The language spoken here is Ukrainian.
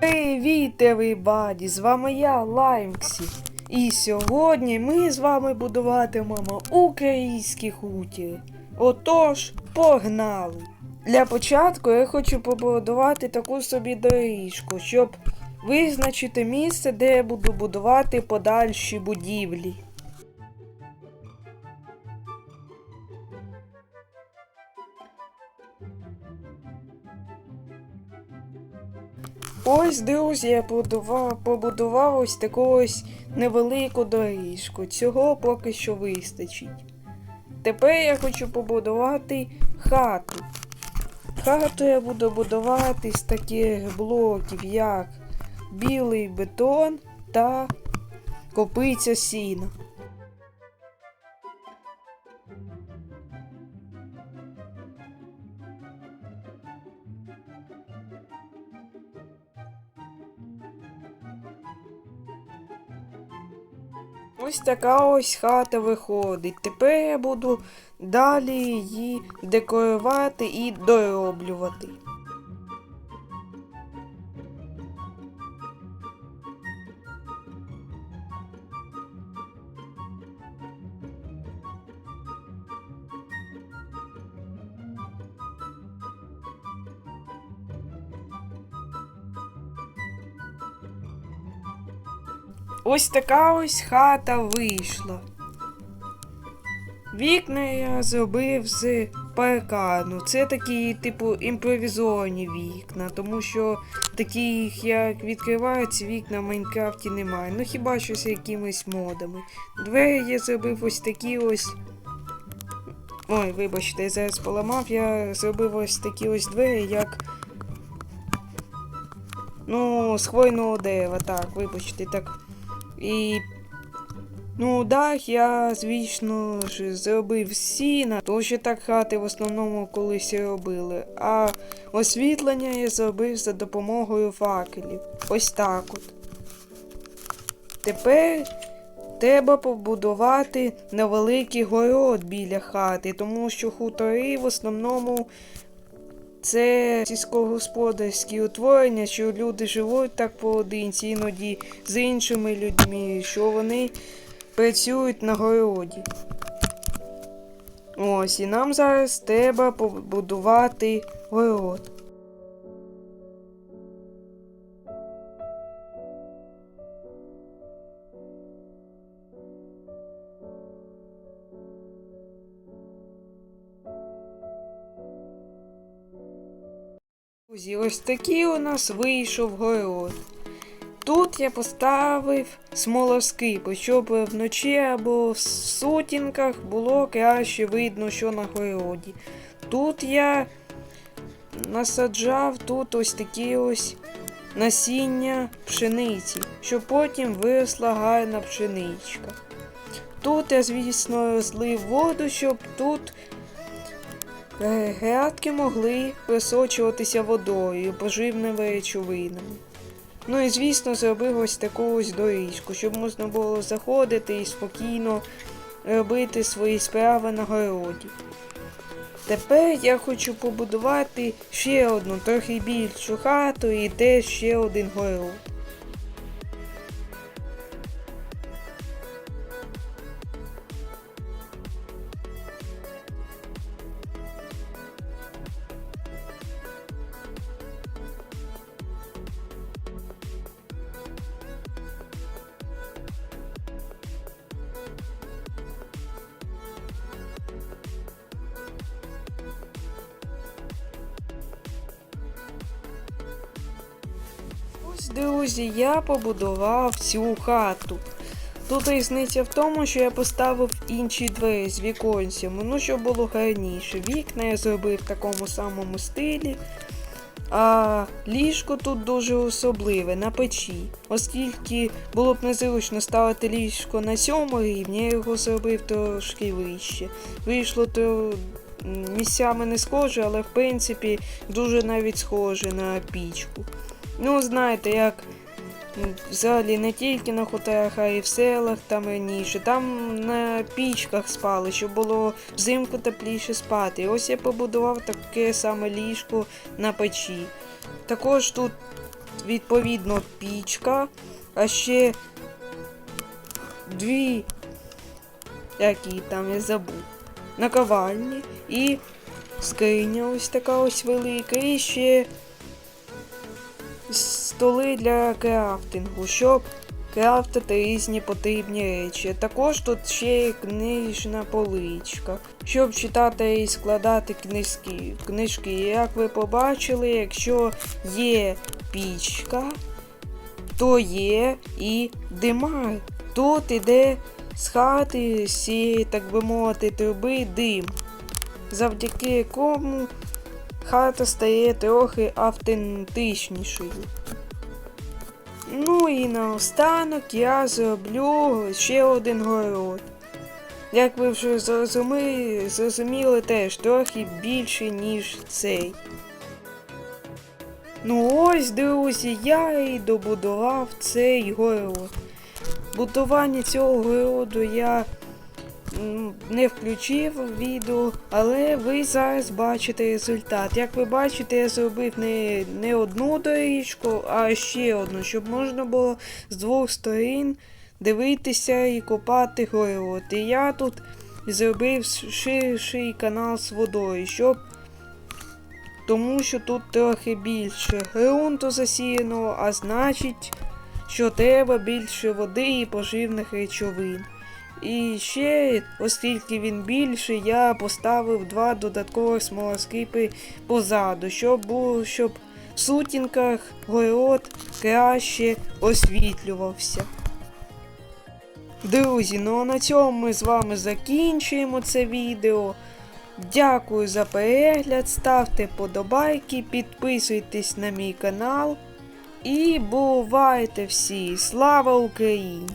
Привіт, everybody! З вами я, Лаймксі. І сьогодні ми з вами будуватимемо українські хутір. Отож, погнали! Для початку я хочу побудувати таку собі доріжку, щоб визначити місце, де я буду будувати подальші будівлі. Ось, друзі, я побудував, побудував ось таку ось невелику доріжку. Цього поки що вистачить. Тепер я хочу побудувати хату. Хату я буду будувати з таких блоків, як білий бетон та копиця сіна. Ось така ось хата виходить. Тепер я буду далі її декорувати і дороблювати. Ось така ось хата вийшла. Вікна я зробив з паркану. Це такі, типу, імпровізовані вікна, тому що таких, як відкриваються вікна в Майнкрафті немає. Ну хіба що з якимись модами. Двері я зробив ось такі ось. Ой, вибачте, я зараз поламав, я зробив ось такі ось двері, як. Ну, з хвойного дерева, так, вибачте, так. І. Ну, дах я, звісно ж, зробив сіна, тому що так хати в основному колись робили. А освітлення я зробив за допомогою факелів. Ось так от. Тепер треба побудувати невеликий город біля хати, тому що хутори в основному це сільськогосподарські утворення, що люди живуть так поодинці, іноді з іншими людьми, що вони працюють на городі. Ось, і нам зараз треба побудувати город. Друзі, ось такий у нас вийшов город. Тут я поставив смолоскипи, щоб вночі або в сутінках було краще видно, що на городі. Тут я насаджав тут ось такі ось насіння пшениці, щоб потім виросла гарна пшеничка. Тут я, звісно, розлив воду, щоб тут грядки могли присочуватися водою, поживними речовинами. Ну і звісно, зробив ось таку ось доріжку, щоб можна було заходити і спокійно робити свої справи на городі. Тепер я хочу побудувати ще одну трохи більшу хату і теж ще один город. Ось, друзі, я побудував цю хату. Тут різниця в тому, що я поставив інші двері з віконцями, ну щоб було гарніше. Вікна я зробив в такому самому стилі. А ліжко тут дуже особливе на печі. Оскільки було б незручно ставити ліжко на цьому рівні, я його зробив трошки вище. Вийшло то місцями не схоже, але в принципі дуже навіть схоже на пічку. Ну, знаєте, як взагалі не тільки на хуторах, а й в селах там раніше. Там на пічках спали, щоб було взимку тепліше спати. Ось я побудував таке саме ліжко на печі. Також тут відповідно пічка, а ще дві, які там я забув, наковальні і скриня ось така ось велика, і ще столи для крафтингу, щоб крафтити різні потрібні речі. Також тут ще є книжна поличка, щоб читати і складати книжки. книжки. Як ви побачили, якщо є пічка, то є і димар. Тут іде з хати цієї, так би мовити, труби дим, завдяки якому хата стає трохи автентичнішою. Ну і наостанок я зроблю ще один город. Як ви вже зрозуміли, зрозуміли теж трохи більше, ніж цей. Ну ось, друзі, я і добудував цей город. Будування цього городу я не включив відео, але ви зараз бачите результат. Як ви бачите, я зробив не, не одну доріжку, а ще одну, щоб можна було з двох сторін дивитися і копати город. І я тут зробив ширший канал з водою, щоб тому що тут трохи більше ґрунту засіяно, а значить, що треба більше води і поживних речовин. І ще, оскільки він більший, я поставив два додаткових смолоскипи позаду, щоб було, щоб в сутінках город краще освітлювався. Друзі, ну а на цьому ми з вами закінчуємо це відео. Дякую за перегляд, ставте подобайки, підписуйтесь на мій канал. І бувайте всі! Слава Україні!